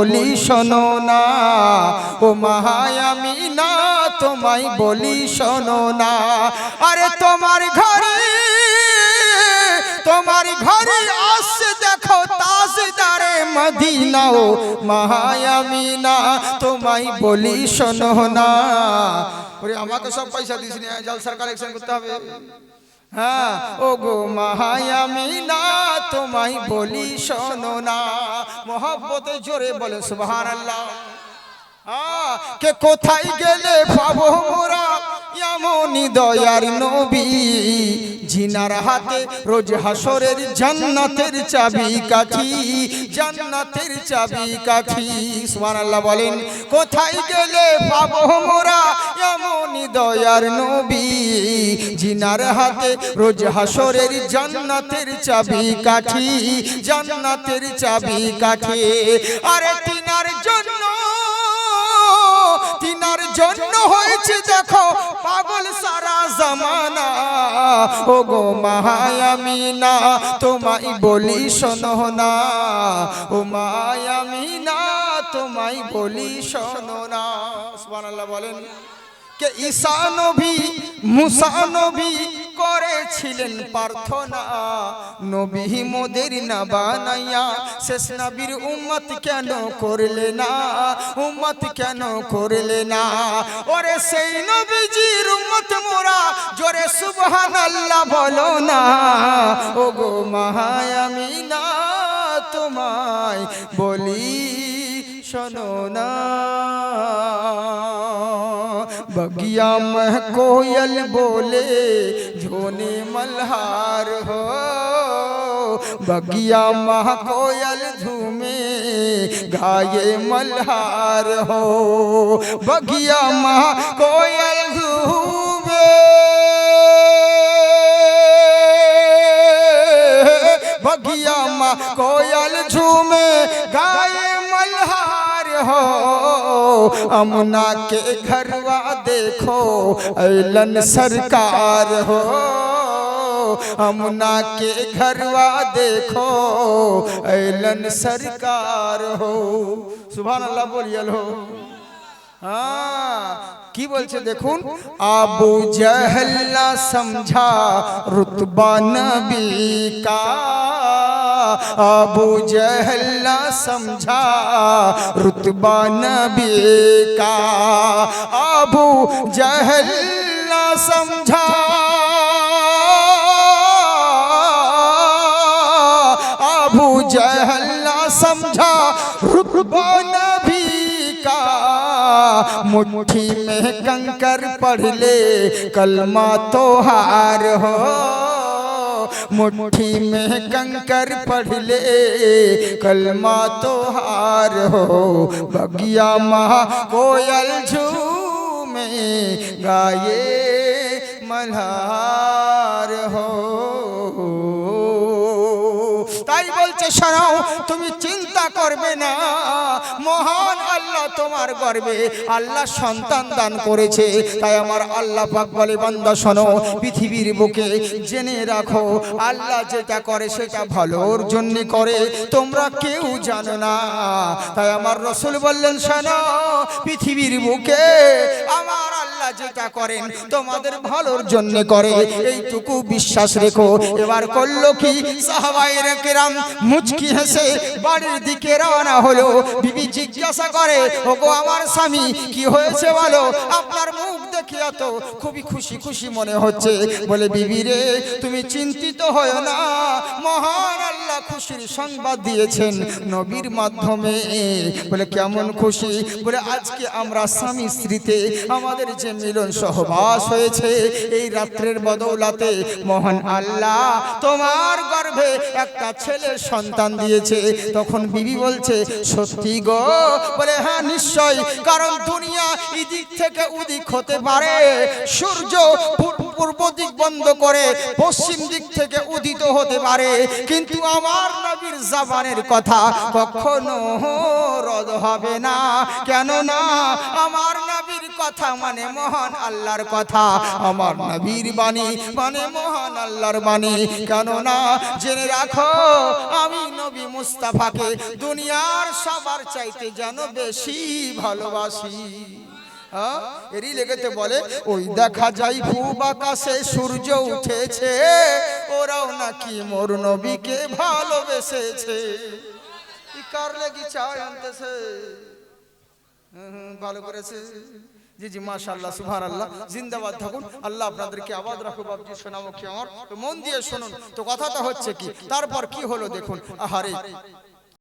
বলি শোনো না। ও মাহায়ামি না তোমায় বলি শোনো না। আরে তোমার ঘরে তোমার ঘরে আসছে দেখো তাজদারে মদিনা। ও মাহায়ামি না তোমায় বলি শোনো না। আমাকে সব পয়সা দিস নি জলসার কালেকশন করতে হবে। হ্যাঁ ও গো না তোমায় বলি শোনো না। মহাব্বত জোরে বলে সুবহান আল্লাহ কে কোথায় গেলে পাবো মোরা? এমনই দয়ার নবী, জিনার হাতে রোজ হাসরের জান্নাতের চাবি কাঠি, জান্নাতের চাবি কাঠি। বলেন, কোথায় গেলে পাবো মোরা? এমনই দয়ার নবী, জিনার হাতে রোজ হাসরের জান্নাতের চাবি কাঠি, জান্নাতের চাবি কাঠি। আরে তিনার জন্য তিনার জন্য হয়েছে দেখো পাগল সারা জামানা। ও গো মায়ামিনা তোমায় বলি শোনো না। ও মায়ামিনা তোমায় বলি শোনো না। বলেন, কে ঈসা নবী করেছিলেন প্রার্থনা। নবী মোদের না বানাইয়া শেষ নবীর উম্মত কেন করলে না? উম্মত কেন করলে না? ওরে সেই নবীজির উম্মত মোরা জোরে সুবহানাল্লাহ বলো না। ও গো মায়ামিনা তোমায় বলি শোনো না। بگیا مہ کوئل بولے، جھونی ملہار ہو۔ بگیا مہ کوئل جھومے، گائے ملہار ہو۔ بگیا مہ کوئل جھومے بگیا مہ کوئل جھومے، گائے ملہار ہو۔ امنا کے گھروا دیکھو، ایلن سرکار ہو۔ امنا کے گھروا دیکھو، ایلن سرکار ہو۔ سبحان اللہ بولیل ہو ہاں کی بولچے دیکھون؟ ابو جہلہ سمجھا رتبہ نبی کا۔ ابو جہل سمجھا، رتبہ نبی کا۔ ابو جہل سمجھا۔ ابو جہل سمجھا، رتبہ نبی کا۔ مٹھی میں کنکر پڑھ لے، کلمہ تو ہار ہو۔ مٹھی میں کنکر پڑھ لے کلمہ تو ہار ہو بگیا مہا کوئل جھو میں گائے ملہار ہو তাই বলছে শোনাও তুমি চিন্তা করবে না। মহান আল্লাহ তোমার গর্বে আল্লাহ সন্তান দান করেছে। তাই আমার আল্লাহ পাক বলে, বান্দা, শোনো, পৃথিবীর বুকে জেনে রাখো, আল্লাহ যেটা করে সেটা ভালোর জন্য করে। তোমরা কেউ জানো না। তাই আমার রসুল বললেন, শোনো, পৃথিবীর বুকে আমার আল্লাহ যেটা করেন, তোমাদের ভালোর জন্য করে। এইটুকু বিশ্বাস রেখো। এবার করল কি? সাহাবায়ের কেরাম মুচকি হেসে বাড়ির দিকে রওনা হলো। বিবি জিজ্ঞাসা করে, ওগো আমার স্বামী, কি হয়েছে বলো? আপনার মুখ দেখিয়া তো খুবই খুশি খুশি মনে হচ্ছে। বলে, বিবি রে, তুমি চিন্তিত হয় না। মহান আল্লাহ খুশির সংবাদ দিয়েছেন নবীর মাধ্যমে। বলে, কেমন খুশি? বলে, আজকে আমরা স্বামী স্ত্রীতে আমাদের যে মিলন সহবাস হয়েছে, এই রাত্রের বদৌলাতে মহান আল্লাহ তোমার গর্ভে একটা ছেলে সন্তান দিয়েছে। তখন বিবি বলছে, সত্যি গো? বলে হ্যাঁ নিশ্চয় কারণ দুনিয়া এদিক থেকে উদিক হতে পারে। সূর্য পূর্ব পূর্ব দিক বন্ধ করে পশ্চিম দিক থেকে উদিত হতে পারে। কিন্তু আমার নবীর জাবানের কথা কখনো রদ হবে না। কেন না আমার নবীর কথা মানে মহান আল্লাহর কথা। আমার নবীর বাণী মানে মহান আল্লাহর বাণী। কেননা জেনে রাখো, আমি নবী মুস্তাফাকে দুনিয়ার সবার চাইতে যেন বেশি ভালোবাসি? এরই লেগেতে বলে, ওই দেখা যায় পূব আকাশে সূর্য উঠেছে। ওরাও নাকি মোর নবীকে ভালোবেসেছে। কার লাগি চায় আনতেছে? ভালো করেছে। জি জি, মাশাআল্লাহ, সুবহানাল্লাহ। জিন্দাবাদ থাকুন। আল্লাহ আপনাদেরকে আবাদ রাখো বাবজি সোনামুখী আমার। মন দিয়ে শুনুন। তো কথাটা হচ্ছে কি? তারপর কি হলো দেখুন? আহারে